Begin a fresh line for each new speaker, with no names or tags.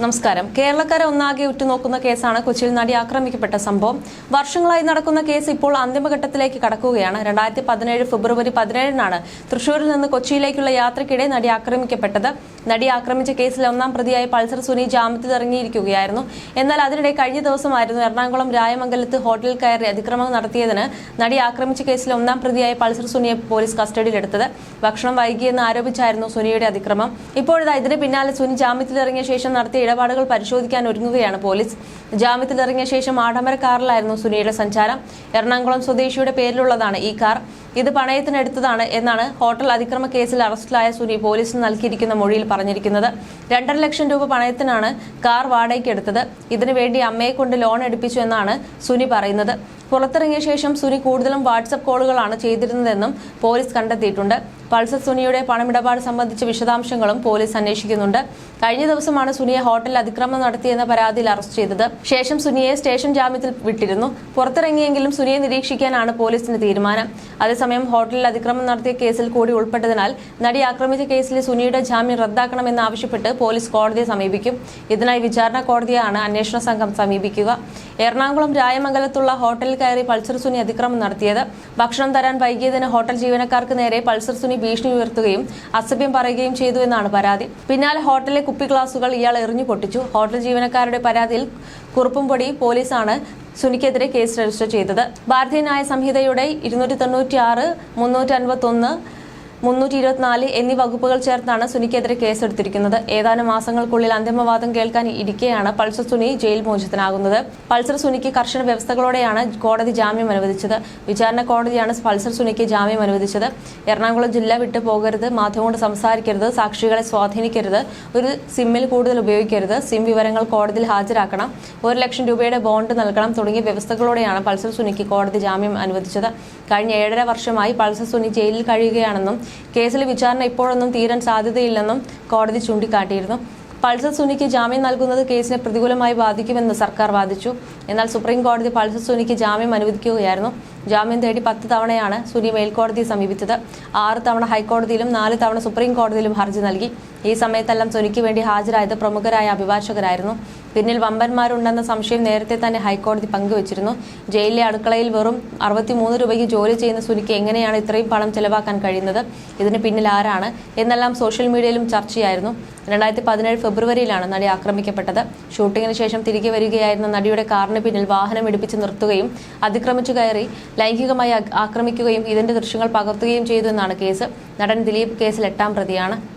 നമസ്കാരം. കേരളക്കാരെ ഒന്നാകെ ഉറ്റുനോക്കുന്ന കേസാണ് കൊച്ചിയിൽ നടി ആക്രമിക്കപ്പെട്ട സംഭവം. വർഷങ്ങളായി നടക്കുന്ന കേസ് ഇപ്പോൾ അന്തിമഘട്ടത്തിലേക്ക് കടക്കുകയാണ്. രണ്ടായിരത്തി പതിനേഴ് ഫെബ്രുവരി പതിനേഴിനാണ് തൃശൂരിൽ നിന്ന് കൊച്ചിയിലേക്കുള്ള യാത്രയ്ക്കിടെ നടി ആക്രമിക്കപ്പെട്ടത്. നടി ആക്രമിച്ച കേസിൽ ഒന്നാം പ്രതിയായ പൾസർ സുനി ജാമ്യത്തിൽ ഇറങ്ങിയിരിക്കുകയായിരുന്നു. എന്നാൽ അതിനിടെ കഴിഞ്ഞ ദിവസമായിരുന്നു എറണാകുളം രായമംഗലത്ത് ഹോട്ടലിൽ കയറി അതിക്രമം നടത്തിയതിന് നടി ആക്രമിച്ച കേസിൽ ഒന്നാം പ്രതിയായ പൾസർ സുനിയെ പോലീസ് കസ്റ്റഡിയിലെടുത്തത്. ഭക്ഷണം വൈകിയെന്ന് ആരോപിച്ചായിരുന്നു സുനിയുടെ അതിക്രമം. ഇപ്പോഴത്തെ ഇതിന് പിന്നാലെ സുനി ജാമ്യത്തിലിറങ്ങിയ ശേഷം നടത്തിയ ഇടപാടുകൾ പരിശോധിക്കാൻ ഒരുങ്ങുകയാണ് പോലീസ്. ജാമ്യത്തിൽ ഇറങ്ങിയ ശേഷം ആഡംബര കാറിലായിരുന്നു സുനിയുടെ സഞ്ചാരം. എറണാകുളം സ്വദേശിയുടെ പേരിലുള്ളതാണ് ഈ കാർ. ഇത് പണയത്തിനെടുത്തതാണ് എന്നാണ് ഹോട്ടൽ അതിക്രമ കേസിൽ അറസ്റ്റിലായ സുനി പോലീസിന് നൽകിയിരിക്കുന്ന മൊഴിയിൽ പറഞ്ഞിരിക്കുന്നത്. രണ്ടര ലക്ഷം രൂപ പണയത്തിനാണ് കാർ വാടകയ്ക്ക് എടുത്തത്. ഇതിനുവേണ്ടി അമ്മയെ കൊണ്ട് ലോൺ എടുപ്പിച്ചു എന്നാണ് സുനി പറയുന്നത്. പുറത്തിറങ്ങിയ ശേഷം സുനി കൂടുതലും വാട്സപ്പ് കോളുകളാണ് ചെയ്തിരുന്നതെന്നും പോലീസ് കണ്ടെത്തിയിട്ടുണ്ട്. പൾസർ സുനിയുടെ പണമിടപാട് സംബന്ധിച്ച വിശദാംശങ്ങളും പോലീസ് അന്വേഷിക്കുന്നുണ്ട്. കഴിഞ്ഞ ദിവസമാണ് സുനിയെ ഹോട്ടലിൽ അതിക്രമം നടത്തിയെന്ന പരാതിയിൽ അറസ്റ്റ് ചെയ്തത്. ശേഷം സുനിയെ സ്റ്റേഷൻ ജാമ്യത്തിൽ വിട്ടിരുന്നു. പുറത്തിറങ്ങിയെങ്കിലും സുനിയെ നിരീക്ഷിക്കാനാണ് പോലീസിന്റെ തീരുമാനം. അതേസമയം ഹോട്ടലിൽ അതിക്രമം നടത്തിയ കേസിൽ കൂടി ഉൾപ്പെട്ടതിനാൽ നടി ആക്രമിച്ച കേസിൽ സുനിയുടെ ജാമ്യം റദ്ദാക്കണമെന്നാവശ്യപ്പെട്ട് പോലീസ് കോടതിയെ സമീപിക്കും. ഇതിനായി വിചാരണ കോടതിയാണ് അന്വേഷണ സംഘം സമീപിക്കുക. എറണാകുളം രായമംഗലത്തുള്ള ഹോട്ടലിൽ കയറി പൾസർ സുനി അതിക്രമം നടത്തിയത്. ഭക്ഷണം തരാൻ വൈകിയതിന് ഹോട്ടൽ ജീവനക്കാർക്ക് നേരെ പൾസർ സുനി ഭീഷണി ഉയർത്തുകയും അസഭ്യം പറയുകയും ചെയ്തു എന്നാണ് പരാതി. പിന്നാലെ ഹോട്ടലിലെ കുപ്പി ഗ്ലാസുകൾ ഇയാൾ എറിഞ്ഞു പൊട്ടിച്ചു. ഹോട്ടൽ ജീവനക്കാരുടെ പരാതിയിൽ കുറുപ്പുംപൊടി പോലീസാണ് സുനിക്കെതിരെ കേസ് രജിസ്റ്റർ ചെയ്തത്. ഭാരതീയ ന്യായ സംഹിതയുടെ ഇരുന്നൂറ്റി തൊണ്ണൂറ്റി ആറ് മുന്നൂറ്റി അൻപത്തി ഒന്ന് മുന്നൂറ്റി ഇരുപത്തിനാല് എന്നീ വകുപ്പുകൾ ചേർത്താണ് സുനിക്കെതിരെ കേസെടുത്തിരിക്കുന്നത്. ഏതാനും മാസങ്ങൾക്കുള്ളിൽ അന്തിമവാദം കേൾക്കാൻ ഇരിക്കെയാണ് പൾസർ സുനി ജയിൽ മോചിതനാകുന്നത്. പൾസർ സുനിക്ക് കർശന വ്യവസ്ഥകളോടെയാണ് കോടതി ജാമ്യം അനുവദിച്ചത്. വിചാരണ കോടതിയാണ് പൾസർ സുനിക്ക് ജാമ്യം അനുവദിച്ചത്. എറണാകുളം ജില്ല വിട്ടു പോകരുത് മാധ്യമങ്ങളോട് സംസാരിക്കരുത് സാക്ഷികളെ സ്വാധീനിക്കരുത് ഒരു സിമ്മിൽ കൂടുതൽ ഉപയോഗിക്കരുത് സിം വിവരങ്ങൾ കോടതിയിൽ ഹാജരാക്കണം ഒരു ലക്ഷം രൂപയുടെ ബോണ്ട് നൽകണം തുടങ്ങിയ വ്യവസ്ഥകളോടെയാണ് പൾസർ സുനിക്ക് കോടതി ജാമ്യം അനുവദിച്ചത്. കഴിഞ്ഞ ഏഴര വർഷമായി പൾസർ സുനി ജയിലിൽ കഴിയുകയാണെന്നും കേസിൽ വിചാരണ ഇപ്പോഴൊന്നും തീരാൻ സാധ്യതയില്ലെന്നും കോടതി ചൂണ്ടിക്കാട്ടിയിരുന്നു. പൾസർ സുനിക്ക് ജാമ്യം നൽകുന്നത് കേസിനെ പ്രതികൂലമായി ബാധിക്കുമെന്ന് സർക്കാർ വാദിച്ചു. എന്നാൽ സുപ്രീം കോടതി പൾസർ സുനിക്ക് ജാമ്യം അനുവദിക്കുകയായിരുന്നു. ജാമ്യം തേടി പത്ത് തവണയാണ് സുനി മേൽക്കോടതിയെ സമീപിച്ചത്. ആറ് തവണ ഹൈക്കോടതിയിലും നാല് തവണ സുപ്രീം കോടതിയിലും ഹർജി നൽകി. ഈ സമയത്തെല്ലാം സുനിക്ക് വേണ്ടി ഹാജരായത് പ്രമുഖരായ അഭിഭാഷകരായിരുന്നു. പിന്നിൽ വമ്പന്മാരുണ്ടെന്ന സംശയം നേരത്തെ തന്നെ ഹൈക്കോടതി പങ്കുവച്ചിരുന്നു. ജയിലിലെ അടുക്കളയിൽ വെറും അറുപത്തിമൂന്ന് രൂപയ്ക്ക് ജോലി ചെയ്യുന്ന സുനിക്ക് എങ്ങനെയാണ് ഇത്രയും പണം ചെലവാക്കാൻ കഴിയുന്നത്? ഇതിന് പിന്നിൽ ആരാണ്? എന്നെല്ലാം സോഷ്യൽ മീഡിയയിലും ചർച്ചയായിരുന്നു. രണ്ടായിരത്തി പതിനേഴ് ഫെബ്രുവരിയിലാണ് നടി ആക്രമിക്കപ്പെട്ടത്. ഷൂട്ടിങ്ങിന് ശേഷം തിരികെ വരികയായിരുന്ന നടിയുടെ കാറിന് പിന്നിൽ വാഹനം ഇടിപ്പിച്ച് നിർത്തുകയും അതിക്രമിച്ചു കയറി ലൈംഗികമായി ആക്രമിക്കുകയും ഇതിന്റെ ദൃശ്യങ്ങൾ പകർത്തുകയും ചെയ്തു എന്നാണ് കേസ്. നടൻ ദിലീപ് കേസിൽ എട്ടാം പ്രതിയാണ്.